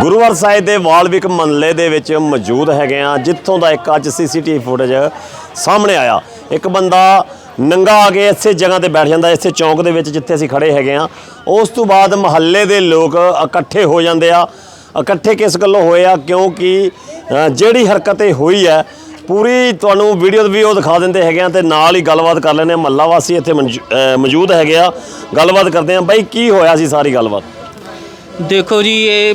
ਗੁਰੂਵਰ ਸਾਹਿਬ ਦੇ ਵਾਲਵਿਕ ਮਹੱਲੇ ਦੇ ਵਿੱਚ ਮੌਜੂਦ ਹੈਗੇ ਆ ਜਿੱਥੋਂ ਦਾ ਇੱਕ ਅੱਜ ਸੀਸੀਟੀਵੀ ਫੁਟੇਜ ਸਾਹਮਣੇ ਆਇਆ। ਇੱਕ ਬੰਦਾ ਨੰਗਾ ਆ ਕੇ ਇਸੇ ਜਗ੍ਹਾ ਤੇ ਬੈਠ ਜਾਂਦਾ, ਇਸੇ ਚੌਂਕ ਦੇ ਵਿੱਚ ਜਿੱਥੇ ਅਸੀਂ ਖੜੇ ਹੈਗੇ ਆ ਉਸ ਤੋਂ ਬਾਅਦ ਮਹੱਲੇ ਦੇ ਲੋਕ ਇਕੱਠੇ ਹੋ ਜਾਂਦੇ ਆ। ਇਕੱਠੇ ਕਿਸ ਗੱਲੋਂ ਹੋਏ ਆ? ਕਿਉਂਕਿ ਜਿਹੜੀ ਹਰਕਤ ਇਹ ਹੋਈ ਹੈ, ਪੂਰੀ ਤੁਹਾਨੂੰ ਵੀਡੀਓ ਵੀ ਉਹ ਦਿਖਾ ਦਿੰਦੇ ਹੈਗੇ ਆ ਤੇ ਨਾਲ ਹੀ ਗੱਲਬਾਤ ਕਰ ਲੈਂਦੇ ਆ। ਮਹੱਲਾ ਵਾਸੀ ਇੱਥੇ ਮੌਜੂ- ਮੌਜੂਦ ਹੈਗੇ ਆ। ਗੱਲਬਾਤ ਕਰਦੇ ਆ। ਬਾਈ, ਕੀ ਹੋਇਆ ਸੀ ਸਾਰੀ ਗੱਲਬਾਤ? ਦੇਖੋ ਜੀ, ਇਹ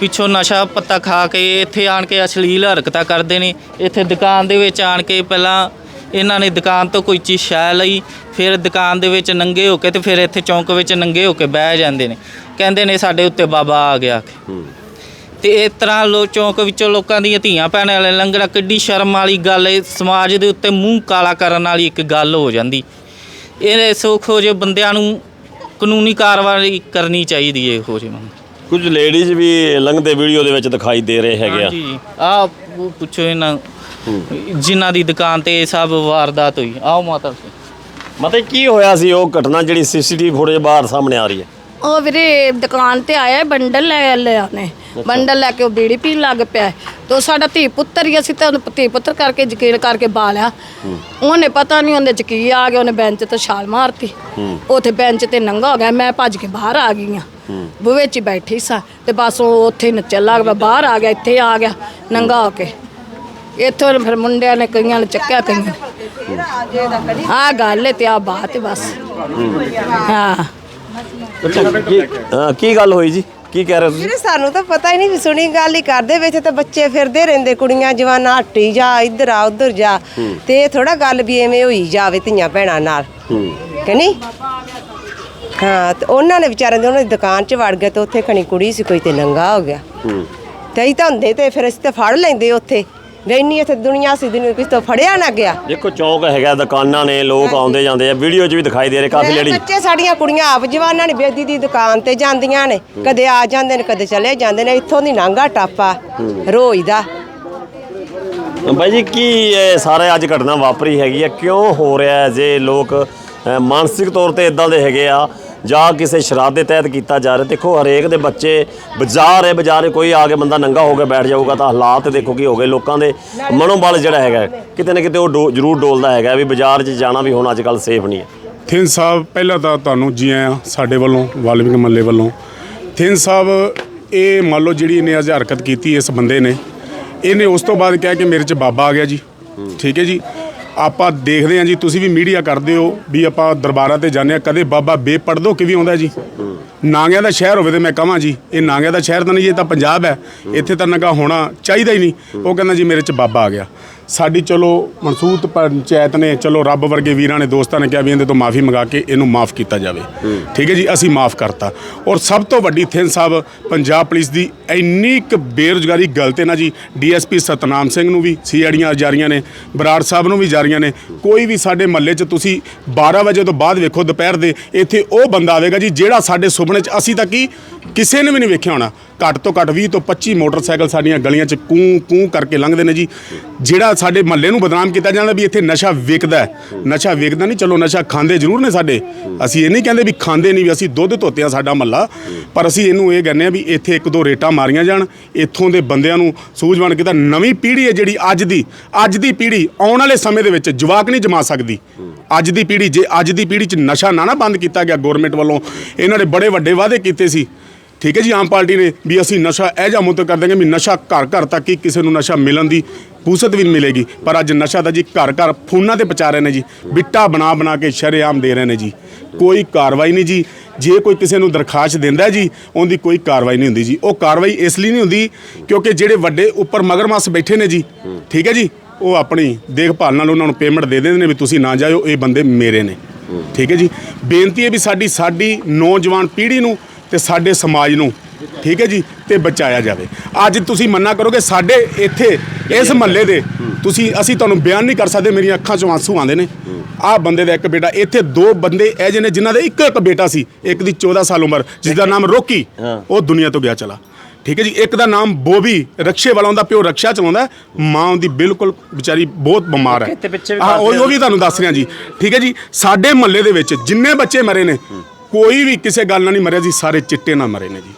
ਪਿੱਛੋਂ ਨਸ਼ਾ ਪੱਤਾ ਖਾ ਕੇ ਇੱਥੇ ਆਣ ਕੇ ਅਸ਼ਲੀਲ ਹਰਕਤਾਂ ਕਰਦੇ ਨੇ। ਇੱਥੇ ਦੁਕਾਨ ਦੇ ਵਿੱਚ ਆਣ ਕੇ ਪਹਿਲਾਂ ਇਹਨਾਂ ਨੇ ਦੁਕਾਨ ਤੋਂ ਕੋਈ ਚੀਜ਼ ਛੈ ਲਈ ਫਿਰ ਦੁਕਾਨ ਦੇ ਵਿੱਚ ਨੰਗੇ ਹੋ ਕੇ ਤੇ ਫਿਰ ਇੱਥੇ ਚੌਂਕ ਵਿੱਚ ਨੰਗੇ ਹੋ ਕੇ ਬਹਿ ਜਾਂਦੇ ਨੇ। ਕਹਿੰਦੇ ਨੇ ਸਾਡੇ ਉੱਤੇ ਬਾਬਾ ਆ ਗਿਆ ਤੇ ਇਸ ਤਰ੍ਹਾਂ ਲੋ ਚੌਂਕ ਵਿੱਚੋਂ ਲੋਕਾਂ ਦੀਆਂ ਧੀਆਂ ਭੈਣਾਂ ਵਾਲੇ ਲੰਗੜਾ ਕਿੱਡੀ ਸ਼ਰਮ ਵਾਲੀ ਗੱਲ ਹੈ ਸਮਾਜ ਦੇ ਉੱਤੇ ਮੂੰਹ ਕਾਲਾ ਕਰਨ ਵਾਲੀ ਇੱਕ ਗੱਲ ਹੋ ਜਾਂਦੀ। ਇਹ ਸੋਖੋ ਜੇ ਬੰਦਿਆਂ ਨੂੰ ਕਾਨੂੰਨੀ ਕਾਰਵਾਈ ਕਰਨੀ ਚਾਹੀਦੀ ਹੈ ਇਹੋ ਜਿਹੇ ਬੰਦੇ ਕੁਝ ਲੇਡੀਜ਼ ਵੀ ਲੰਘਦੇ ਵੀਡੀਓ ਦੇ ਵਿੱਚ ਦਿਖਾਈ ਦੇ ਰਹੇ ਹੈਗੇ ਆ। ਹਾਂਜੀ। ਆ ਪੁੱਛੋ ਇਹਨਾਂ ਜਿਨ੍ਹਾਂ ਦੀ ਦੁਕਾਨ ਤੇ ਇਹ ਸਭ ਵਾਰਦਾਤ ਹੋਈ। ਆਓ ਮਾਤਾ ਜੀ। ਮਤਲਬ ਕੀ ਹੋਇਆ ਸੀ? ਉਹ ਘਟਨਾ ਜਿਹੜੀ ਸੀਸੀਟੀਵੀ ਫੁਟੇਜ ਬਾਹਰ ਸਾਹਮਣੇ ਆ ਰਹੀ ਹੈ। ਉਹ ਵੀਰੇ ਦੁਕਾਨ ਤੇ ਆਇਆ ਬੰਡਲ ਲੈ ਲਿਆ ਨੇ ਬੰਡਲ ਲੈ ਕੇ ਉਹ ਬੀੜੀ ਪੀਣ ਲੱਗ ਪਿਆ ਤੋ ਸਾਡਾ ਧੀ ਪੁੱਤਰ ਹੀ ਅਸੀਂ ਤਾਂ ਉਹਨੂੰ ਧੀ ਪੁੱਤਰ ਕਰਕੇ ਯਕੀਨ ਕਰਕੇ ਬਾਲਿਆ। ਉਹਨੇ ਪਤਾ ਨਹੀਂ ਉਹਦੇ ਚ ਕੀ ਆ ਗਿਆ ਉਹਨੇ ਬੈਂਚ ਤੇ ਛਾਲ ਮਾਰਤੀ। ਉਥੇ ਬੈਂਚ ਤੇ ਨੰਗਾ ਹੋ ਗਿਆ ਮੈਂ ਭੱਜ ਕੇ ਬਾਹਰ ਆ ਗਈ ਆ ਬੂਹੇ 'ਚ ਹੀ ਬੈਠੀ ਸਾਂ ਤੇ ਬਸ ਉਹ ਉੱਥੇ ਹੀ ਨੱਚਣ ਲੱਗ ਪਿਆ ਬਾਹਰ ਆ ਗਿਆ ਇੱਥੇ ਆ ਗਿਆ ਨੰਗਾ ਹੋ ਕੇ। ਇੱਥੋਂ ਫਿਰ ਮੁੰਡਿਆਂ ਨੇ ਕਈਆਂ ਨੇ ਚੱਕਿਆ ਕਈਆਂ ਆ ਗੱਲ ਹੈ ਤੇ ਆ ਬਾਤ ਹੈ ਬਸ। ਹਾਂ। ਕੀ ਹਾਂ, ਕੀ ਗੱਲ ਹੋਈ ਜੀ? ਕੀ ਕਹਿ ਰਹੇ ਹੋ ਤੁਸੀਂ? ਵੀਰੇ ਸਾਨੂੰ ਤਾਂ ਪਤਾ ਹੀ ਨਹੀਂ ਵੀ ਸੁਣੀ ਗੱਲ ਹੀ ਕਰਦੇ ਵਿੱਚ ਤਾਂ ਬੱਚੇ ਫਿਰਦੇ ਰਹਿੰਦੇ ਕੁੜੀਆਂ ਜਵਾਨਾਂ ਹੱਟੀ ਜਾ ਇੱਧਰ ਆ ਉੱਧਰ ਜਾ। ਤੇ ਇਹ ਥੋੜਾ ਗੱਲ ਵੀ ਐਵੇਂ ਹੋਈ ਜਾਵੇ ਧੀਆਂ ਭੈਣਾਂ ਨਾਲ। ਕਿ ਨਹੀਂ? ਹਾਂ ਤੇ ਉਹਨਾਂ ਨੇ ਵਿਚਾਰਿਆਂ ਦੇ ਉਹਨਾਂ ਦੀ ਦੁਕਾਨ 'ਚ ਵੜ ਗਏ ਤੇ ਉੱਥੇ ਖਣੀ ਕੁੜੀ ਸੀ ਕੋਈ ਤੇ ਨੰਗਾ ਹੋ ਗਿਆ। ਤੇ ਅਸੀਂ ਤਾਂ ਹੁੰਦੇ ਤੇ ਫਿਰ ਅਸੀਂ ਤਾਂ ਫੜ ਲੈਂਦੇ ਉੱਥੇ। ਵੀ ਇੰਨੀ ਇੱਥੇ ਦੁਨੀਆ ਸੀ ਦੁਨੀਆ ਕਿਸ ਤੋਂ ਫੜਿਆ ਨਾ ਗਿਆ। ਦੇਖੋ ਚੌਂਕ ਹੈਗਾ ਦੁਕਾਨਾਂ ਨੇ ਲੋਕ ਆਉਂਦੇ ਜਾਂਦੇ ਆ ਵੀਡੀਓ 'ਚ ਵੀ ਦਿਖਾਈ ਦੇ ਰਹੇ ਕਾਫੀ ਲੇਡੀ ਬੱਚੇ ਸਾਡੀਆਂ ਕੁੜੀਆਂ ਆਪ ਜਵਾਨਾਂ ਨੇ ਬੇਦੀ ਦੀ ਦੁਕਾਨ ਤੇ ਜਾਂਦੀਆਂ ਨੇ। ਕਦੇ ਆ ਜਾਂਦੇ ਨੇ ਕਦੇ ਚਲੇ ਜਾਂਦੇ ਨੇ ਇੱਥੋਂ ਦੀ ਨਾਂਗਾ ਟਾਪਾ ਰੋਜ਼ ਦਾ। ਬਾਈ ਜੀ ਕੀ ਇਹ ਸਾਰੇ ਅੱਜ ਘਟਨਾ ਵਾਪਰੀ ਹੈਗੀ ਆ? ਕਿਉਂ ਹੋ ਰਿਹਾ ਹੈ? ਜੇ ਲੋਕ ਮਾਨਸਿਕ ਤੌਰ ਤੇ ਇਦਾਂ ਦੇ ਹੈਗੇ ਆ ਜਾਂ ਕਿਸੇ ਸ਼ਰਾਬ ਦੇ ਤਹਿਤ ਕੀਤਾ ਜਾ ਰਿਹਾ। ਦੇਖੋ, ਹਰੇਕ ਦੇ ਬੱਚੇ ਬਾਜ਼ਾਰ ਹੈ, ਬਾਜ਼ਾਰ ਕੋਈ ਆ ਕੇ ਬੰਦਾ ਨੰਗਾ ਹੋ ਕੇ ਬੈਠ ਜਾਊਗਾ ਤਾਂ ਹਾਲਾਤ ਦੇਖੋ ਕੀ ਹੋ ਗਏ ਲੋਕਾਂ ਦੇ। ਮਨੋਬਲ ਜਿਹੜਾ ਹੈਗਾ, ਕਿਤੇ ਨਾ ਕਿਤੇ ਉਹ ਡੋ- ਜ਼ਰੂਰ ਡੋਲਦਾ ਹੈਗਾ ਵੀ ਬਾਜ਼ਾਰ 'ਚ ਜਾਣਾ ਵੀ ਹੁਣ ਅੱਜ ਕੱਲ ਸੇਫ ਨਹੀਂ ਹੈ। ਥਿੰਨ ਸਾਹਿਬ, ਪਹਿਲਾਂ ਤਾਂ ਤੁਹਾਨੂੰ ਜੀ ਆਇਆਂ ਸਾਡੇ ਵੱਲੋਂ, ਵਾਲਮੀਕ ਮੱਲੇ ਵੱਲੋਂ। ਥਿੰਨ ਸਾਹਿਬ, ਇਹ ਮੰਨ ਲਓ ਜਿਹੜੀ ਇਹਨੇ ਅੱਜ ਹਰਕਤ ਕੀਤੀ, ਇਸ ਬੰਦੇ ਨੇ। ਇਹਨੇ ਉਸ ਤੋਂ ਬਾਅਦ ਕਿਹਾ ਕਿ ਮੇਰੇ 'ਚ ਬਾਬਾ ਆ ਗਿਆ ਜੀ। ਠੀਕ ਹੈ ਜੀ। ਆਪਾਂ ਦੇਖਦੇ ਹਾਂ ਜੀ ਤੁਸੀਂ ਵੀ ਮੀਡੀਆ ਕਰਦੇ ਹੋ ਵੀ ਆਪਾਂ ਦਰਬਾਰਾਂ ਤੇ ਜਾਂਦੇ ਹਾਂ ਕਦੇ ਬਾਬਾ ਬੇਪਰਦੋ ਕਿ ਵੀ ਆਉਂਦਾ ਜੀ? ਨਾਂਗਿਆਂ ਦਾ ਸ਼ਹਿਰ ਹੋਵੇ ਤੇ ਮੈਂ ਕਹਾਂ ਜੀ ਇਹ ਨਾਂਗਿਆਂ ਦਾ ਸ਼ਹਿਰ ਤਾਂ ਨਹੀਂ ਇਹ ਤਾਂ ਪੰਜਾਬ ਹੈ। ਇੱਥੇ ਤਾਂ ਨੰਗਾ ਹੋਣਾ ਚਾਹੀਦਾ ਹੀ ਨਹੀਂ। ਉਹ ਕਹਿੰਦਾ ਜੀ ਮੇਰੇ 'ਚ ਬਾਬਾ ਆ ਗਿਆ। ਸਾਡੀ ਚਲੋ ਮਨਸੂਤ ਪੰਚਾਇਤ ਨੇ, ਚਲੋ ਰੱਬ ਵਰਗੇ ਵੀਰਾਂ ਨੇ, ਦੋਸਤਾਂ ਨੇ ਕਿਹਾ ਵੀ ਇਹਦੇ ਤੋਂ ਮਾਫੀ ਮੰਗਾ ਕੇ ਇਹਨੂੰ ਮਾਫ ਕੀਤਾ ਜਾਵੇ। ਠੀਕ ਹੈ ਜੀ? ਅਸੀਂ ਮਾਫ ਕਰਤਾ। ਔਰ ਸਭ ਤੋਂ ਵੱਡੀ ਥਿੰਨ ਸਾਹਿਬ, ਪੰਜਾਬ ਪੁਲਿਸ ਦੀ ਇੰਨੀ ਕੁ ਬੇਰੁਜ਼ਗਾਰੀ ਗਲਤ ਹੈ ਨਾ ਜੀ, ਡੀਐਸਪੀ ਸਤਨਾਮ ਸਿੰਘ ਨੂੰ ਵੀ ਸੀਆਈਡੀਆਂ ਜਾਰੀਆਂ ਨੇ, ਬਰਾੜ ਸਾਹਿਬ ਨੂੰ ਵੀ ਜਾਰੀਆਂ ਨੇ। ਕੋਈ ਵੀ ਸਾਡੇ ਮਹੱਲੇ 'ਚ ਤੁਸੀਂ 12 ਵਜੇ ਤੋਂ ਬਾਅਦ ਵੇਖੋ ਦੁਪਹਿਰ ਦੇ, ਇੱਥੇ ਉਹ ਬੰਦਾ ਆਵੇਗਾ ਜੀ ਜਿਹੜਾ ਸਾਡੇ ਸੁਪਨੇ 'ਚ, ਅਸੀਂ ਤਾਂ ਕੀ, ਕਿਸੇ ਨੇ ਵੀ ਨਹੀਂ ਵੇਖਿਆ ਹੋਣਾ। ਘੱਟ ਤੋਂ ਘੱਟ 20 ਤੋਂ 25 ਮੋਟਰਸਾਈਕਲ ਸਾਡੀਆਂ ਗਲੀਆਂ 'ਚ ਕੂੰ ਕੂੰ ਕਰਕੇ ਲੰਘਦੇ ਨੇ ਜੀ। ਜਿਹੜਾ ਸਾਡੇ ਮਹੱਲੇ ਨੂੰ ਬਦਨਾਮ ਕੀਤਾ ਜਾਂਦਾ ਵੀ ਇੱਥੇ ਨਸ਼ਾ ਵਿਕਦਾ ਹੈ। ਨਸ਼ਾ ਵਿਕਦਾ ਨਹੀਂ, ਚਲੋ ਨਸ਼ਾ ਖਾਂਦੇ ਜ਼ਰੂਰ ਨੇ ਸਾਡੇ। ਅਸੀਂ ਇਹ ਨਹੀਂ ਕਹਿੰਦੇ ਵੀ ਖਾਂਦੇ ਨਹੀਂ ਵੀ, ਅਸੀਂ ਦੁੱਧ ਧੋਤੇ ਆ ਸਾਡਾ ਮਹੱਲਾ। ਪਰ ਅਸੀਂ ਇਹਨੂੰ ਇਹ ਕਹਿੰਦੇ ਆ ਵੀ ਇੱਥੇ ਇੱਕ ਦੋ ਰੇਟਾਂ ਮਾਰੀਆਂ ਜਾਣ। ਇੱਥੋਂ ਦੇ ਬੰਦਿਆਂ ਨੂੰ ਸੂਝਵਾਨ ਕੀਤਾ। ਨਵੀਂ ਪੀੜ੍ਹੀ ਹੈ ਜਿਹੜੀ ਅੱਜ ਦੀ ਅੱਜ ਦੀ ਪੀੜ੍ਹੀ ਆਉਣ ਵਾਲੇ ਸਮੇਂ ਦੇ ਵਿੱਚ ਜਵਾਕ ਨਹੀਂ ਜਮਾ ਸਕਦੀ। ਅੱਜ ਦੀ ਪੀੜ੍ਹੀ, ਜੇ ਅੱਜ ਦੀ ਪੀੜ੍ਹੀ 'ਚ ਨਸ਼ਾ ਨਾ ਨਾ ਬੰਦ ਕੀਤਾ ਗਿਆ ਗਵਰਨਮੈਂਟ ਵੱਲੋਂ, ਇਹਨਾਂ ਨੇ ਬੜੇ ਵੱਡੇ ਵਾਅਦੇ ਕੀਤੇ ਸੀ। ਠੀਕ ਹੈ ਜੀ, ਆਮ ਪਾਰਟੀ ਨੇ ਵੀ ਅਸੀਂ ਨਸ਼ਾ ਇਹ ਜਿਹਾ ਮੁੱਤ ਕਰ ਦਾਂਗੇ ਵੀ ਨਸ਼ਾ ਘਰ ਘਰ ਤੱਕ ਹੀ ਕਿਸੇ ਨੂੰ ਨਸ਼ਾ ਮਿਲਣ ਦੀ ਪੂਸਤ ਵੀ ਨਹੀਂ ਮਿਲੇਗੀ। ਪਰ ਅੱਜ ਨਸ਼ਾ ਦਾ ਜੀ ਘਰ ਘਰ ਫੋਨਾਂ ਤੇ ਪਹੁੰਚਾ ਰਹੇ ਨੇ ਜੀ, ਬਿੱਟਾ ਬਣਾ ਬਣਾ ਕੇ ਸ਼ਰੇਆਮ ਦੇ ਰਹੇ ਨੇ ਜੀ। ਕੋਈ ਕਾਰਵਾਈ ਨਹੀਂ ਜੀ, ਜੇ ਕੋਈ ਕਿਸੇ ਨੂੰ ਦਰਖਾਸਤ ਦਿੰਦਾ ਜੀ, ਉਹਦੀ ਕੋਈ ਕਾਰਵਾਈ ਨਹੀਂ ਹੁੰਦੀ ਜੀ। ਉਹ ਕਾਰਵਾਈ ਇਸ ਲਈ ਨਹੀਂ ਹੁੰਦੀ ਕਿਉਂਕਿ ਜਿਹੜੇ ਵੱਡੇ ਉੱਪਰ ਮਗਰਮੱਛ ਬੈਠੇ ਨੇ ਜੀ, ਠੀਕ ਹੈ ਜੀ, ਉਹ ਆਪਣੀ ਦੇਖਭਾਲ ਨਾਲ ਉਹਨਾਂ ਨੂੰ ਪੇਮੈਂਟ ਦੇ ਦਿੰਦੇ ਨੇ ਵੀ ਤੁਸੀਂ ਨਾ ਜਾਇਓ, ਇਹ ਬੰਦੇ ਮੇਰੇ ਨੇ। ਠੀਕ ਹੈ ਜੀ, ਬੇਨਤੀ ਹੈ ਵੀ ਸਾਡੀ ਸਾਡੀ ਨੌਜਵਾਨ ਪੀੜ੍ਹੀ ਨੂੰ ਤੇ ਸਾਡੇ ਸਮਾਜ ਨੂੰ ਠੀਕ ਹੈ ਜੀ ਤੇ ਬਚਾਇਆ ਜਾਵੇ। ਅੱਜ ਤੁਸੀਂ ਮੰਨਾ ਕਰੋਗੇ ਸਾਡੇ ਇੱਥੇ ਇਸ ਮਹੱਲੇ ਦੇ ਤੁਸੀਂ ਅਸੀਂ ਤੁਹਾਨੂੰ ਬਿਆਨ ਨਹੀਂ ਕਰ ਸਕਦੇ ਮੇਰੀਆਂ ਅੱਖਾਂ 'ਚੋਂ ਆਂਸੂ ਆਉਂਦੇ ਨੇ। ਆਹ ਬੰਦੇ ਦਾ ਇੱਕ ਬੇਟਾ ਇੱਥੇ ਦੋ ਬੰਦੇ ਇਹ ਜਿਹੇ ਨੇ ਜਿਨ੍ਹਾਂ ਦੇ ਇੱਕੋ ਇੱਕ ਬੇਟਾ ਸੀ ਇੱਕ ਦੀ 14 ਸਾਲ ਉਮਰ ਜਿਸ ਦਾ ਨਾਮ ਰੋਕੀ ਉਹ ਦੁਨੀਆ ਤੋਂ ਗਿਆ ਚਲਾ। ਠੀਕ ਹੈ ਜੀ ਇੱਕ ਦਾ ਨਾਮ ਬੋਬੀ ਰਕਸ਼ੇ ਵਾਲਾ ਉਹਦਾ ਪਿਓ ਰਕਸ਼ਾ ਚਲਾਉਂਦਾ ਮਾਂ ਉਹਦੀ ਬਿਲਕੁਲ ਵਿਚਾਰੀ ਬਹੁਤ ਬਿਮਾਰ ਹੈ। ਹਾਂ ਉਹ ਉਹ ਵੀ ਤੁਹਾਨੂੰ ਦੱਸ ਰਿਹਾ ਜੀ। ਠੀਕ ਹੈ ਜੀ ਸਾਡੇ ਮਹੱਲੇ ਦੇ ਵਿੱਚ ਜਿੰਨੇ ਬੱਚੇ ਮਰੇ ਨੇ ਕੋਈ ਵੀ ਕਿਸੇ ਗੱਲ ਨਾਲ ਨਹੀਂ ਮਰਿਆ ਜੀ ਸਾਰੇ ਚਿੱਟੇ ਨਾਲ ਮਰੇ ਨੇ ਜੀ।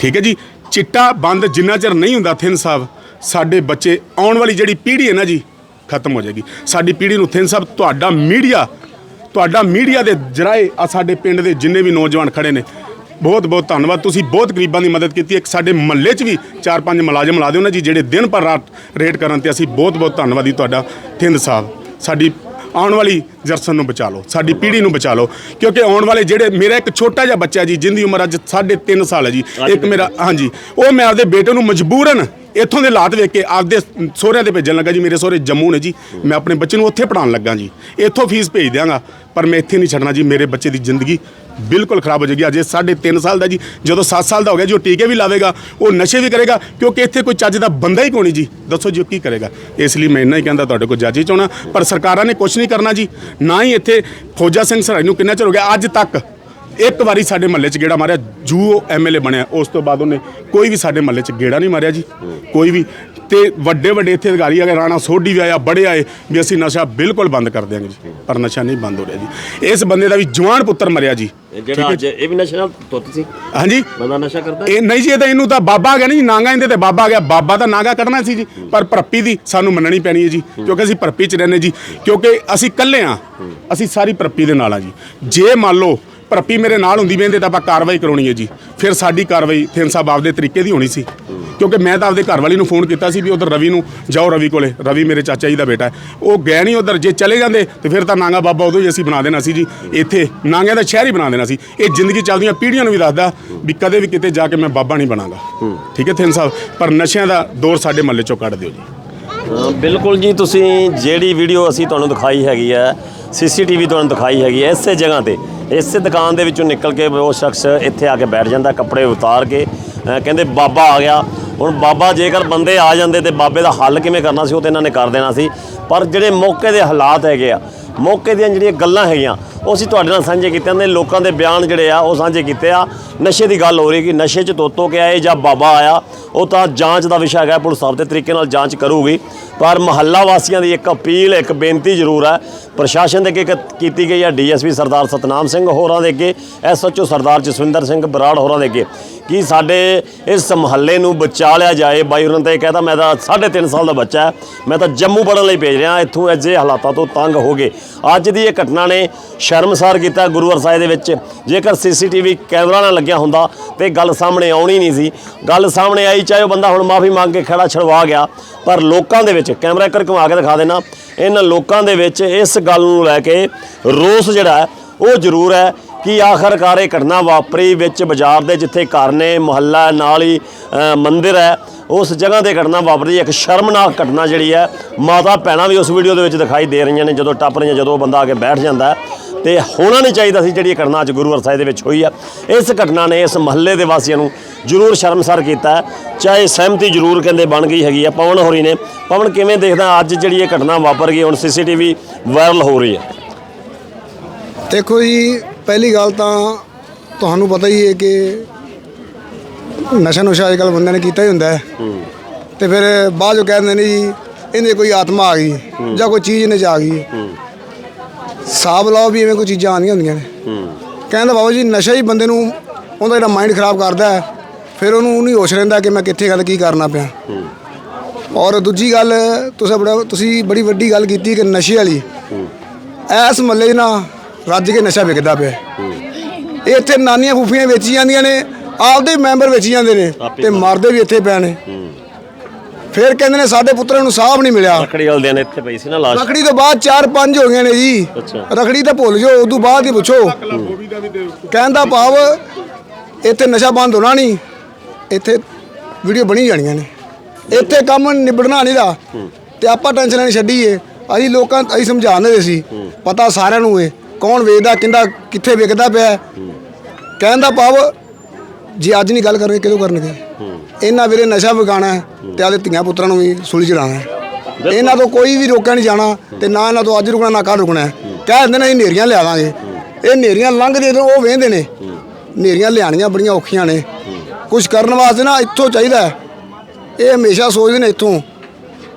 ਠੀਕ ਹੈ ਜੀ? ਚਿੱਟਾ ਬੰਦ ਜਿੰਨਾ ਚਿਰ ਨਹੀਂ ਹੁੰਦਾ ਥਿੰਨ ਸਾਹਿਬ ਸਾਡੇ ਬੱਚੇ ਆਉਣ ਵਾਲੀ ਜਿਹੜੀ ਪੀੜ੍ਹੀ ਹੈ ਨਾ ਜੀ ਖਤਮ ਹੋ ਜਾਏਗੀ। ਸਾਡੀ ਪੀੜ੍ਹੀ ਨੂੰ ਥਿੰਨ ਸਾਹਿਬ ਤੁਹਾਡਾ ਮੀਡੀਆ ਤੁਹਾਡਾ ਮੀਡੀਆ ਦੇ ਜਰਾਏ ਆ ਸਾਡੇ ਪਿੰਡ ਦੇ ਜਿੰਨੇ ਵੀ ਨੌਜਵਾਨ ਖੜੇ ਨੇ ਬਹੁਤ ਬਹੁਤ ਧੰਨਵਾਦ। ਤੁਸੀਂ ਬਹੁਤ ਗਰੀਬਾਂ ਦੀ ਮਦਦ ਕੀਤੀ ਇੱਕ ਸਾਡੇ ਮਹੱਲੇ 'ਚ ਵੀ ਚਾਰ ਪੰਜ ਮੁਲਾਜ਼ਮ ਲਾ ਦਿਓ ਨਾ ਜੀ ਜਿਹੜੇ ਦਿਨ ਪਰ ਰਾਤ ਰੇਡ ਕਰਨ ਤੇ ਅਸੀਂ ਬਹੁਤ ਬਹੁਤ ਧੰਨਵਾਦੀ ਤੁਹਾਡਾ। ਥਿੰਦ ਸਾਹਿਬ ਸਾਡੀ ਆਉਣ ਵਾਲੀ ਜਰਸਨ ਨੂੰ ਬਚਾ ਲਓ ਸਾਡੀ ਪੀੜ੍ਹੀ ਨੂੰ ਬਚਾ ਲਓ। ਕਿਉਂਕਿ ਆਉਣ ਵਾਲੇ ਜਿਹੜੇ ਮੇਰਾ ਇੱਕ ਛੋਟਾ ਜਿਹਾ ਬੱਚਾ ਜੀ ਜਿੰਦੀ ਉਮਰ ਅੱਜ 3.5 ਸਾਲ ਹੈ ਜੀ ਇੱਕ ਮੇਰਾ ਹਾਂਜੀ ਉਹ ਮੈਂ ਆਪਦੇ ਬੇਟੇ ਨੂੰ ਮਜਬੂਰਨ ਇੱਥੋਂ ਦੇ ਹਾਲਾਤ ਵੇਖ ਕੇ ਆਪਦੇ ਸਹੁਰਿਆਂ ਦੇ ਭੇਜਣ ਲੱਗਾ ਜੀ ਮੇਰੇ ਸਹੁਰੇ ਜੰਮੂ ਨੇ ਜੀ ਮੈਂ ਆਪਣੇ ਬੱਚੇ ਨੂੰ ਉੱਥੇ ਪੜਾਉਣ ਲੱਗਾ ਜੀ ਇੱਥੋਂ ਫੀਸ ਭੇਜ ਦਿਆਂਗਾ ਪਰ ਮੈਂ ਇੱਥੇ ਨਹੀਂ ਛੱਡਣਾ ਜੀ ਮੇਰੇ ਬੱਚੇ ਦੀ ਜ਼ਿੰਦਗੀ ਬਿਲਕੁਲ ਖਰਾਬ ਹੋ ਜਾਏਗੀ। ਅਜੇ ਸਾਢੇ 3 ਸਾਲ ਦਾ ਜੀ। ਜਦੋਂ 7 ਸਾਲ ਦਾ ਹੋ ਗਿਆ, ਜੀ ਉਹ ਟੀਕੇ ਵੀ ਲਾਵੇਗਾ, ਉਹ ਨਸ਼ੇ ਵੀ ਕਰੇਗਾ, ਕਿਉਂਕਿ ਇੱਥੇ ਕੋਈ ਚੱਜ ਦਾ ਬੰਦਾ ਹੀ ਕੋਣੀ ਜੀ? ਦੱਸੋ ਜੀ, ਉਹ ਕੀ ਕਰੇਗਾ? ਇਸ ਲਈ ਮੈਂ ਇੰਨਾ ਹੀ ਕਹਿੰਦਾ, ਤੁਹਾਡੇ ਕੋਲ ਜੱਜ ਹੀ ਚਾਹਣਾ ਪਰ ਸਰਕਾਰਾਂ ਨੇ ਕੁਝ ਨਹੀਂ ਕਰਨਾ ਜੀ। ਨਾ ਹੀ ਇੱਥੇ ਫੌਜਾ ਸਿੰਘ ਸਰਾਈ ਨੂੰ ਕਿੰਨਾ ਚਿਰ ਹੋ ਗਿਆ? ਅੱਜ ਤੱਕ ਇੱਕ ਵਾਰੀ ਸਾਡੇ ਮਹੱਲੇ 'ਚ ਗੇੜਾ ਮਾਰਿਆ ਜੂ ਐਮਐਲਏ ਬਣਿਆ। ਉਸ ਤੋਂ ਬਾਅਦ ਉਹਨੇ ਕੋਈ ਵੀ ਸਾਡੇ ਮਹੱਲੇ 'ਚ ਗੇੜਾ ਨਹੀਂ ਮਾਰਿਆ ਜੀ। ਕੋਈ ਵੀ ਤੇ ਵੱਡੇ ਵੱਡੇ ਇੱਥੇ ਅਧਿਕਾਰੀ ਆ ਗਏ ਰਾਣਾ ਸੋਢੀ ਵੀ ਆਇਆ ਬੜੇ ਆਏ ਵੀ ਅਸੀਂ ਨਸ਼ਾ ਬਿਲਕੁਲ ਬੰਦ ਕਰ ਦਿਆਂਗੇ ਜੀ ਪਰ ਨਸ਼ਾ ਨਹੀਂ ਬੰਦ ਹੋ ਰਿਹਾ ਜੀ। ਇਸ ਬੰਦੇ ਦਾ ਵੀ ਜਵਾਨ ਪੁੱਤਰ ਮਰਿਆ ਜੀ। ਜਿਹੜਾ ਅੱਜ ਇਹ ਵੀ ਨਸ਼ੇ ਨਾਲ ਧੁੱਤ ਸੀ? ਹਾਂਜੀ। ਬੰਦਾ ਨਸ਼ਾ ਕਰਦਾ ਇਹ ਨਹੀਂ ਜੀ ਇਹ ਤਾਂ ਇਹਨੂੰ ਤਾਂ ਬਾਬਾ ਆ ਗਿਆ ਨਹੀਂ ਨਾਂਗਾ ਇਹਦੇ ਤੇ ਬਾਬਾ ਆ ਗਿਆ। ਬਾਬਾ ਤਾਂ ਨਾਂਗਾ ਕੱਢਣਾ ਸੀ ਜੀ ਪਰ ਭਰਪੀ ਦੀ ਸਾਨੂੰ ਮੰਨਣੀ ਪੈਣੀ ਹੈ ਜੀ ਕਿਉਂਕਿ ਅਸੀਂ ਭਰਪੀ ਚ ਰਹਿੰਦੇ ਜੀ ਕਿਉਂਕਿ ਅਸੀਂ ਇਕੱਲੇ ਆ ਅਸੀਂ ਸਾਰੀ ਭਰਪੀ ਦੇ ਨਾਲ ਆ ਜੀ। ਜੇ ਮੰਨ ਲਓ ਭਰਪੀ ਮੇਰੇ ਨਾਲ ਹੁੰਦੀ ਵੇਂਦੇ ਤਾਂ ਆਪਾਂ ਕਾਰਵਾਈ ਕਰਾਉਣੀ ਹੈ ਜੀ। ਫਿਰ ਸਾਡੀ ਕਾਰਵਾਈ ਥਿੰਨ ਸਾਹਿਬ ਆਪਦੇ ਤਰੀਕੇ ਦੀ ਹੋਣੀ ਸੀ। ਕਿਉਂਕਿ ਮੈਂ ਤਾਂ ਆਪਦੇ ਘਰ ਵਾਲੀ ਨੂੰ ਫੋਨ ਕੀਤਾ ਸੀ ਵੀ ਉਧਰ ਰਵੀ ਨੂੰ ਜਾਓ ਰਵੀ ਕੋਲੇ। ਰਵੀ ਮੇਰੇ ਚਾਚਾ ਜੀ ਦਾ ਬੇਟਾ ਹੈ। ਉਹ ਗਏ ਨਹੀਂ ਉਧਰ। ਜੇ ਚਲੇ ਜਾਂਦੇ ਤੇ ਫਿਰ ਤਾਂ ਨਾਂਗਾ ਬਾਬਾ ਉਦੋਂ ਹੀ ਅਸੀਂ ਬਣਾ ਦੇਣਾ ਸੀ ਜੀ। ਇੱਥੇ ਨਾਂਗਿਆਂ ਦਾ ਸ਼ਹਿਰ ਹੀ ਬਣਾ ਦੇਣਾ ਸੀ। ਇਹ ਜ਼ਿੰਦਗੀ ਚੱਲਦੀਆਂ ਪੀੜ੍ਹੀਆਂ ਨੂੰ ਵੀ ਦੱਸਦਾ ਵੀ ਕਦੇ ਵੀ ਕਿਤੇ ਜਾ ਕੇ ਮੈਂ ਬਾਬਾ ਨਹੀਂ ਬਣਾਂਗਾ। ਠੀਕ ਹੈ ਥਿੰਨ ਸਾਹਿਬ? ਪਰ ਨਸ਼ਿਆਂ ਦਾ ਦੌਰ ਸਾਡੇ ਮਹੱਲੇ ਚੋਂ ਕੱਢ ਦਿਓ ਜੀ। ਬਿਲਕੁਲ ਜੀ, ਤੁਸੀਂ ਜਿਹੜੀ ਵੀਡੀਓ ਅਸੀਂ ਤੁਹਾਨੂੰ ਦਿਖਾਈ ਹੈਗੀ ਹੈ ਸੀਸੀਟੀਵੀ ਤੁਹਾਨੂੰ ਦਿਖਾਈ ਹੈਗੀ ਹੈ, ਇਸੇ ਜਗ੍ਹਾ ਤੇ ਇਸੇ ਦੁਕਾਨ ਦੇ ਵਿੱਚੋਂ ਨਿਕਲ ਕੇ ਉਹ ਸ਼ਖਸ ਇੱਥੇ ਆ ਕੇ ਬੈਠ ਜਾਂਦਾ, ਕੱਪੜੇ ਉਤਾਰ ਕੇ ਕਹਿੰਦੇ ਬਾਬਾ ਆ ਗਿਆ। ਹੁਣ ਬਾਬਾ ਜੇਕਰ ਬੰਦੇ ਆ ਜਾਂਦੇ ਤੇ ਬਾਬੇ ਦਾ ਹੱਲ ਕਿਵੇਂ ਕਰਨਾ ਸੀ, ਉਹ ਤੇ ਇਹਨਾਂ ਨੇ ਕਰ ਦੇਣਾ ਸੀ। ਪਰ ਜਿਹੜੇ ਮੌਕੇ ਦੇ ਹਾਲਾਤ ਹੈਗੇ ਆ, ਮੌਕੇ ਦੀਆਂ ਜਿਹੜੀਆਂ ਗੱਲਾਂ ਹੈਗੀਆਂ, ਉਹ ਅਸੀਂ ਤੁਹਾਡੇ ਨਾਲ ਸਾਂਝੇ ਕੀਤੀਆਂ ਨੇ, ਲੋਕਾਂ ਦੇ ਬਿਆਨ ਜਿਹੜੇ ਆ, ਉਹ ਸਾਂਝੇ ਕੀਤੇ ਆ। ਨਸ਼ੇ ਦੀ ਗੱਲ ਹੋ ਰਹੀ ਕਿ ਨਸ਼ੇ 'ਚ ਤੋਤੋ ਕੇ ਆਏ ਜਾਂ ਬਾਬਾ ਆਇਆ, ਉਹ ਤਾਂ ਜਾਂਚ ਦਾ ਵਿਸ਼ਾ ਹੈਗਾ, ਪੁਲਿਸ ਆਪਦੇ ਤਰੀਕੇ ਨਾਲ ਜਾਂਚ ਕਰੂਗੀ। ਪਰ ਮਹੱਲਾ ਵਾਸੀਆਂ ਦੀ ਇੱਕ ਅਪੀਲ, ਇੱਕ ਬੇਨਤੀ ਜ਼ਰੂਰ ਹੈ। ਪ੍ਰਸ਼ਾਸਨ ਦੇ ਅੱਗੇ ਕ- ਕੀਤੀ ਗਈ ਹੈ, ਡੀਐਸਪੀ ਸਰਦਾਰ ਸਤਨਾਮ ਸਿੰਘ ਹੋਰਾਂ ਦੇ ਅੱਗੇ, ਐਸਐਚਓ ਸਰਦਾਰ ਜਸਵਿੰਦਰ ਸਿੰਘ ਬਰਾੜ ਹੋਰਾਂ ਦੇ ਅੱਗੇ, ਕਿ ਸਾਡੇ ਇਸ ਮਹੱਲੇ ਨੂੰ ਬਚਾ ਲਿਆ ਜਾਏ। ਬਾਈ ਉਹਨਾਂ ਤੇ ਕਹਿੰਦਾ ਮੈਂ ਤਾਂ 3.5 ਸਾਲ ਦਾ ਬੱਚਾ ਹੈ, ਮੈਂ ਤਾਂ ਜੰਮੂ ਪੜਨ ਲਈ ਭੇਜ ਰਿਹਾ, ਇੱਥੋਂ ਅਜੇ ਹਾਲਾਤਾਂ ਤੋਂ ਤੰਗ ਹੋ ਗਏ। ਅੱਜ ਦੀ ਇਹ ਘਟਨਾ ਨੇ ਸ਼ਰਮਸਾਰ ਕੀਤਾ ਗੁਰੂਵਰ ਸਾਹਿਬ ਦੇ ਵਿੱਚ। ਜੇਕਰ ਸੀਸੀਟੀਵੀ ਕੈਮਰਾ ਨਾ ਲੱਗਿਆ ਹੁੰਦਾ ਤੇ ਗੱਲ ਸਾਹਮਣੇ ਆਉਣੀ ਨਹੀਂ ਸੀ। ਗੱਲ ਸਾਹਮਣੇ ਆਈ ਚਾਹੇ ਉਹ ਬੰਦਾ ਹੁਣ ਮਾਫੀ ਮੰਗ ਕੇ ਖੜਾ ਛੜਵਾ ਗਿਆ ਪਰ ਲੋਕਾਂ ਦੇ ਵਿੱਚ ਕੈਮਰਾ ਇੱਕ ਵਾਰ ਘੁਮਾ ਕੇ ਦਿਖਾ ਦੇਣਾ ਇਹਨਾਂ ਲੋਕਾਂ ਦੇ ਵਿੱਚ ਇਸ ਗੱਲ ਨੂੰ ਲੈ ਕੇ ਰੋਸ ਜਿਹੜਾ ਹੈ ਉਹ ਜ਼ਰੂਰ ਹੈ ਕਿ ਆਖਰਕਾਰ ਇਹ ਘਟਨਾ ਵਾਪਰੀ ਵਿੱਚ ਬਾਜ਼ਾਰ ਦੇ ਜਿੱਥੇ ਘਰ ਨੇ ਮੁਹੱਲਾ ਨਾਲ ਹੀ ਅ, ਮੰਦਿਰ ਹੈ ਉਸ ਜਗ੍ਹਾ ਤੇ ਘਟਨਾ ਵਾਪਰੀ ਇੱਕ ਸ਼ਰਮਨਾਕ ਘਟਨਾ ਜਿਹੜੀ ਹੈ ਮਾਤਾ ਭੈਣਾਂ ਵੀ ਉਸ ਵੀਡੀਓ ਦੇ ਵਿੱਚ ਦਿਖਾਈ ਦੇ ਰਹੀਆਂ ਨੇ ਜਦੋਂ ਟੱਪ ਰਹੀਆਂ ਜਦੋਂ ਬੰਦਾ ਆ ਕੇ ਬੈਠ ਜਾਂਦਾ ਤੇ ਹੋਣਾ ਨਹੀਂ ਚਾਹੀਦਾ ਸੀ ਜਿਹੜੀ ਇਹ ਘਟਨਾ ਅੱਜ ਗੁਰੂ ਸਾਹਿਬ ਦੇ ਵਿੱਚ ਹੋਈ ਹੈ ਇਸ ਘਟਨਾ ਨੇ ਇਸ ਮਹੱਲੇ ਦੇ ਵਾਸੀਆਂ ਨੂੰ ਜ਼ਰੂਰ ਸ਼ਰਮਸਾਰ ਕੀਤਾ ਚਾਹੇ ਸਹਿਮਤੀ ਜ਼ਰੂਰ ਕਹਿੰਦੇ ਬਣ ਗਈ ਹੈਗੀ ਆ ਪਵਨ ਹੋਰੀ ਨੇ। ਪਵਨ ਕਿਵੇਂ ਦੇਖਦਾ ਅੱਜ ਜਿਹੜੀ ਇਹ ਘਟਨਾ ਵਾਪਰ ਗਈ ਹੁਣ ਸੀਸੀਟੀਵੀ ਵਾਇਰਲ ਹੋ ਰਹੀ ਹੈ? ਦੇਖੋ ਜੀ ਪਹਿਲੀ ਗੱਲ ਤਾਂ ਤੁਹਾਨੂੰ ਪਤਾ ਹੀ ਹੈ ਕਿ ਨਸ਼ਾ ਨੁਸ਼ਾ ਅੱਜ ਕੱਲ੍ਹ ਬੰਦਿਆਂ ਨੇ ਕੀਤਾ ਹੀ ਹੁੰਦਾ ਹੈ। ਤੇ ਫਿਰ ਬਾਅਦ ਜੋ ਕਹਿੰਦੇ ਨੇ ਜੀ ਇਹਨੇ ਕੋਈ ਆਤਮਾ ਆ ਗਈ ਜਾਂ ਕੋਈ ਚੀਜ਼ 'ਚ ਆ ਗਈ। ਸਾਬ ਲਾਓ ਵੀ ਐਵੇਂ ਕੋਈ ਚੀਜ਼ਾਂ ਆਉਂਦੀਆਂ ਹੁੰਦੀਆਂ ਨੇ। ਕਹਿੰਦਾ ਬਾਬਾ ਜੀ ਨਸ਼ਾ ਹੀ ਬੰਦੇ ਨੂੰ ਉਹਦਾ ਜਿਹੜਾ ਮਾਈਂਡ ਖਰਾਬ ਕਰਦਾ ਹੈ ਫਿਰ ਉਹਨੂੰ ਨਹੀਂ ਹੋਸ਼ ਰਹਿੰਦਾ ਕਿ ਮੈਂ ਕਿੱਥੇ ਗੱਲ ਕੀ ਕਰਨਾ ਪਿਆ। ਔਰ ਦੂਜੀ ਗੱਲ ਤੁਸੀਂ ਬੜਾ ਤੁਸੀਂ ਬੜੀ ਵੱਡੀ ਗੱਲ ਕੀਤੀ ਕਿ ਨਸ਼ੇ ਵਾਲੀ। ਐਸ ਮੱਲੇ ਨਾ ਰੱਜ ਕੇ ਨਸ਼ਾ ਵਿਕਦਾ ਪਿਆ। ਇਹ ਇੱਥੇ ਨਾਨੀਆਂ ਫੂਫੀਆਂ ਵੇਚੀ ਜਾਂਦੀਆਂ ਨੇ ਆਪਦੇ ਮੈਂਬਰ ਵੇਚੀ ਜਾਂਦੇ ਨੇ ਤੇ ਮਰਦੇ ਵੀ ਇੱਥੇ ਪਏ ਨੇ। ਫਿਰ ਕਹਿੰਦੇ ਨੇ ਸਾਡੇ ਪੁੱਤਰਾਂ ਨੂੰ ਸਾਹਬ ਨਹੀਂ ਮਿਲਿਆ। ਰਖੜੀ ਵਾਲੇ ਦਿਨ ਇੱਥੇ ਪਈ ਸੀ ਨਾ ਲਾਸ਼। ਰਖੜੀ ਤੋਂ ਬਾਅਦ 4-5 ਹੋ ਗਏ ਨੇ ਜੀ। ਅੱਛਾ। ਰਖੜੀ ਤਾਂ ਭੁੱਲ ਜਾਓ ਉਦੋਂ ਬਾਅਦ ਹੀ ਪੁੱਛੋ। ਕਹਿੰਦਾ ਭਾਵ ਇੱਥੇ ਨਸ਼ਾ ਬੰਦ ਹੋਣਾ ਨਹੀਂ ਇੱਥੇ ਵੀਡੀਓ ਬਣੀ ਜਾਣੀਆਂ ਨੇ। ਇੱਥੇ ਕੰਮ ਨਿਬੜਨਾ ਨਹੀਂ ਦਾ। ਤੇ ਆਪਾਂ ਟੈਨਸ਼ਨ ਨਹੀਂ ਛੱਡੀਏ। ਅਸੀਂ ਲੋਕਾਂ ਅਸੀਂ ਸਮਝਾਉਂਦੇ ਸੀ। ਪਤਾ ਸਾਰਿਆਂ ਨੂੰ ਏ ਕੌਣ ਵੇਚਦਾ ਕਿੰਦਾ ਕਿੱਥੇ ਵਿਕਦਾ ਪਿਆ। ਹੈ। ਕਹਿਣ ਦਾ ਭਾਵ ਜੇ ਅੱਜ ਨਹੀਂ ਗੱਲ ਕਰਨਗੇ ਕਿਦੋਂ ਕਰਨਗੇ? ਇਹਨਾਂ ਵੇਲੇ ਨਸ਼ਾ ਵਿਕਾਣਾ ਹੈ ਤੇ ਆਲੇ ਧੀਆਂ ਪੁੱਤਰਾਂ ਨੂੰ ਵੀ ਸੂਲੀ ਚੜਾਉਣਾ ਹੈ। ਇਹਨਾਂ ਤੋਂ ਕੋਈ ਵੀ ਰੋਕਿਆ ਨਹੀਂ ਜਾਣਾ ਤੇ ਨਾ ਇਹਨਾਂ ਤੋਂ ਅੱਜ ਰੁਕਣਾ ਨਾ ਕੱਲ੍ਹ ਰੁਕਣਾ। ਕਹਿ ਦਿੰਦੇ ਨੇ ਅਸੀਂ ਨੇਰੀਆਂ ਲਿਆ ਦਾਂਗੇ। ਇਹ ਨੇਰੀਆਂ ਲੰਘਦੇ ਤੇ ਉਹ ਵੇਂਦੇ ਨੇ। ਨੇਰੀਆਂ ਲਿਆਣੀਆਂ ਬੜੀਆਂ ਔਖੀਆਂ ਨੇ। ਕੁਝ ਕਰਨ ਵਾਸਤੇ ਨਾ ਇੱਥੋਂ ਚਾਹੀਦਾ। ਇਹ ਹਮੇਸ਼ਾ ਸੋਚਦੇ ਨੇ ਇੱਥੋਂ।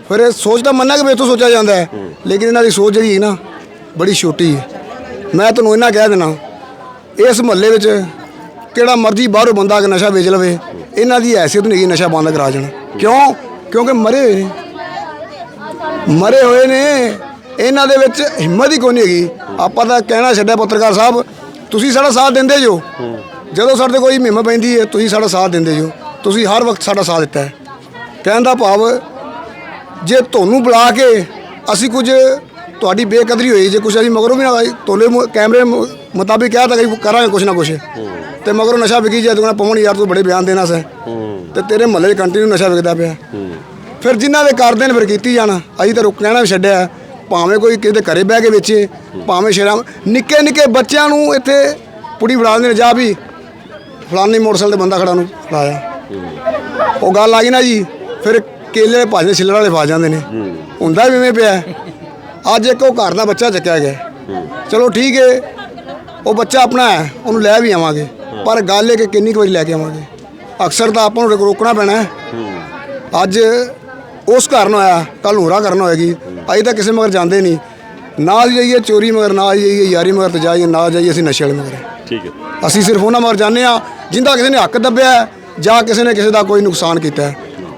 ਫਿਰ ਇਹ ਸੋਚ ਤਾਂ ਮੰਨਣਾ ਕਿ ਵੀ ਇੱਥੋਂ ਸੋਚਿਆ ਜਾਂਦਾ ਹੈ। ਲੇਕਿਨ ਇਹਨਾਂ ਦੀ ਸੋਚ ਜਿਹੜੀ ਹੈ ਨਾ ਬੜੀ ਛੋਟੀ ਹੈ। ਮੈਂ ਤੁਹਾਨੂੰ ਇਹਨਾਂ ਕਹਿ ਦੇਣਾ ਇਸ ਮੁਹੱਲੇ ਵਿੱਚ ਕਿਹੜਾ ਮਰਜ਼ੀ ਬਾਹਰੋਂ ਬੰਦਾ ਆ ਕੇ ਨਸ਼ਾ ਵੇਚ ਲਵੇ, ਇਹਨਾਂ ਦੀ ਹੈਸੀਅਤ ਨਹੀਂ ਹੈਗੀ ਨਸ਼ਾ ਬੰਦ ਕਰਾ ਜਾਣ ਕਿਉਂ? ਕਿਉਂਕਿ ਮਰੇ ਹੋਏ ਨੇ। ਮਰੇ ਹੋਏ ਨੇ, ਇਹਨਾਂ ਦੇ ਵਿੱਚ ਹਿੰਮਤ ਹੀ ਕੋਈ ਨਹੀਂ ਹੈਗੀ। ਆਪਾਂ ਤਾਂ ਕਹਿਣਾ ਛੱਡਿਆ ਪੱਤਰਕਾਰ ਸਾਹਿਬ, ਤੁਸੀਂ ਸਾਡਾ ਸਾਥ ਦਿੰਦੇ ਜੋ। ਜਦੋਂ ਸਾਡੇ ਤੇ ਕੋਈ ਹਿੰਮਤ ਪੈਂਦੀ ਹੈ, ਤੁਸੀਂ ਸਾਡਾ ਸਾਥ ਦਿੰਦੇ ਜੋ। ਤੁਸੀਂ ਹਰ ਵਕਤ ਸਾਡਾ ਸਾਥ ਦਿੱਤਾ ਹੈ। ਕਹਿਣ ਦਾ ਭਾਵ, ਜੇ ਤੁਹਾਨੂੰ ਬੁਲਾ ਕੇ ਅਸੀਂ ਕੁਝ ਤੁਹਾਡੀ ਬੇਕਦਰੀ ਹੋਈ ਜੇ ਕੁਝ ਅਸੀਂ ਮਗਰੋਂ ਵੀ ਨਾ ਆਈ ਤੋਲੇ ਮੁ- ਕੈਮਰੇ ਮੁ- ਮੁਤਾਬਿਕ ਕਿਹਾ ਤਾਂ ਕਿ ਕਰਾਂਗੇ ਕੁਝ ਨਾ ਕੁਝ ਤੇ ਮਗਰੋਂ ਨਸ਼ਾ ਵਿਕੀ ਜਾ ਤੂੰ ਪਵਨ ਯਾਰ ਤੂੰ ਬੜੇ ਬਿਆਨ ਦੇਣਾ ਸੈ। ਤੇ ਤੇਰੇ ਮਹੱਲੇ 'ਚ ਕੰਟੀਨਿਊ ਨਸ਼ਾ ਵਿਕਦਾ ਪਿਆ। ਫਿਰ ਜਿਨ੍ਹਾਂ ਦੇ ਕਰਦੇ ਨੇ ਫਿਰ ਕੀਤੀ ਜਾਣ। ਅਸੀਂ ਤਾਂ ਰੁਕ ਕਹਿਣਾ ਵੀ ਛੱਡਿਆ। ਭਾਵੇਂ ਕੋਈ ਕਿਸੇ ਦੇ ਘਰੇ ਬਹਿ ਕੇ ਵੇਚੇ ਭਾਵੇਂ ਸ਼ਰਾਬ ਨਿੱਕੇ ਨਿੱਕੇ ਬੱਚਿਆਂ ਨੂੰ ਇੱਥੇ ਪੁੜੀ ਫੜਾ ਦਿੰਦੇ ਨੇ ਜਾ ਵੀ। ਫਲਾਨੀ ਮੋਟਰਸਾਈਕਲ ਤੇ ਬੰਦਾ ਖੜਾ ਨੂੰ ਫੜਾਇਆ। ਉਹ ਗੱਲ ਆ ਗਈ ਨਾ ਜੀ ਫਿਰ ਕੇਲੇ ਭਾਜੇ ਛਿੱਲੜ ਵਾਲੇ ਫਾ ਜਾਂਦੇ ਨੇ। ਹੁੰਦਾ ਵੀ ਐਵੇਂ ਪਿਆ। ਹੈ। ਅੱਜ ਇੱਕ ਉਹ ਘਰ ਦਾ ਬੱਚਾ ਚੱਕਿਆ ਗਿਆ। ਚਲੋ ਠੀਕ ਹੈ ਉਹ ਬੱਚਾ ਆਪਣਾ ਹੈ ਉਹਨੂੰ ਲੈ ਵੀ ਆਵਾਂਗੇ। ਪਰ ਗੱਲ ਇਹ ਕਿ ਕਿੰਨੀ ਕੁ ਵਾਰੀ ਲੈ ਕੇ ਆਵਾਂਗੇ। ਅਕਸਰ ਤਾਂ ਆਪਾਂ ਨੂੰ ਰੋਕਣਾ ਪੈਣਾ ਹੈ। ਅੱਜ ਉਸ ਘਰ ਨੂੰ ਆਇਆ ਕੱਲ ਹੋਰਾ ਕਰਨ ਹੋਏਗੀ ਅਸੀਂ ਤਾਂ ਕਿਸੇ ਮਗਰ ਜਾਂਦੇ ਨਹੀਂ। ਨਾਲ ਜਾਈਏ ਚੋਰੀ ਮਗਰ ਨਾਲ ਜਾਈਏ ਯਾਰੀ ਮਗਰ ਤੇ ਜਾਈਏ ਨਾਲ ਜਾਈਏ ਅਸੀਂ ਨਸ਼ੇ ਵਾਲੇ ਮਗਰ। ਠੀਕ ਹੈ। ਅਸੀਂ ਸਿਰਫ ਉਹਨਾਂ ਮਗਰ ਜਾਂਦੇ ਆ ਜਿੰਦਾ ਕਿਸੇ ਨੇ ਹੱਕ ਦੱਬਿਆ ਜਾਂ ਕਿਸੇ ਨੇ ਕਿਸੇ ਦਾ ਕੋਈ ਨੁਕਸਾਨ ਕੀਤਾ।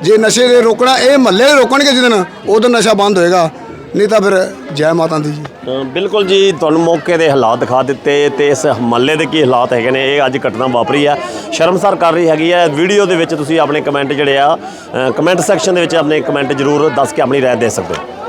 ਜੇ ਨਸ਼ੇ ਦੇ ਰੋਕਣਾ ਇਹ ਮਹੱਲੇ ਰੋਕਣਗੇ ਜਿਹਦਨ ਉਦੋਂ ਨਸ਼ਾ ਬੰਦ ਹੋਏਗਾ। ਨਹੀਂ ਤਾਂ ਫਿਰ ਜੈ ਮਾਤਾ ਦੀ ਜੀ। ਅ, ਬਿਲਕੁਲ ਜੀ ਤੁਹਾਨੂੰ ਮੌਕੇ ਦੇ ਹਾਲਾਤ ਦਿਖਾ ਦਿੱਤੇ ਤੇ ਇਸ ਮਹੱਲੇ ਦੇ ਕੀ ਹਾਲਾਤ ਹੈਗੇ ਨੇ ਇਹ ਅੱਜ ਘਟਨਾ ਵਾਪਰੀ ਆ। ਸ਼ਰਮਸਾਰ ਕਰ ਰਹੀ ਹੈਗੀ ਹੈ ਵੀਡੀਓ ਦੇ ਵਿੱਚ ਤੁਸੀਂ ਆਪਣੇ ਕਮੈਂਟ ਜਿਹੜੇ ਆ ਕਮੈਂਟ ਸੈਕਸ਼ਨ ਦੇ ਵਿੱਚ ਆਪਣੇ ਕਮੈਂਟ ਜ਼ਰੂਰ ਦੱਸ ਕੇ ਆਪਣੀ ਰਾਏ ਦੇ ਸਕਦੇ ਹੋ।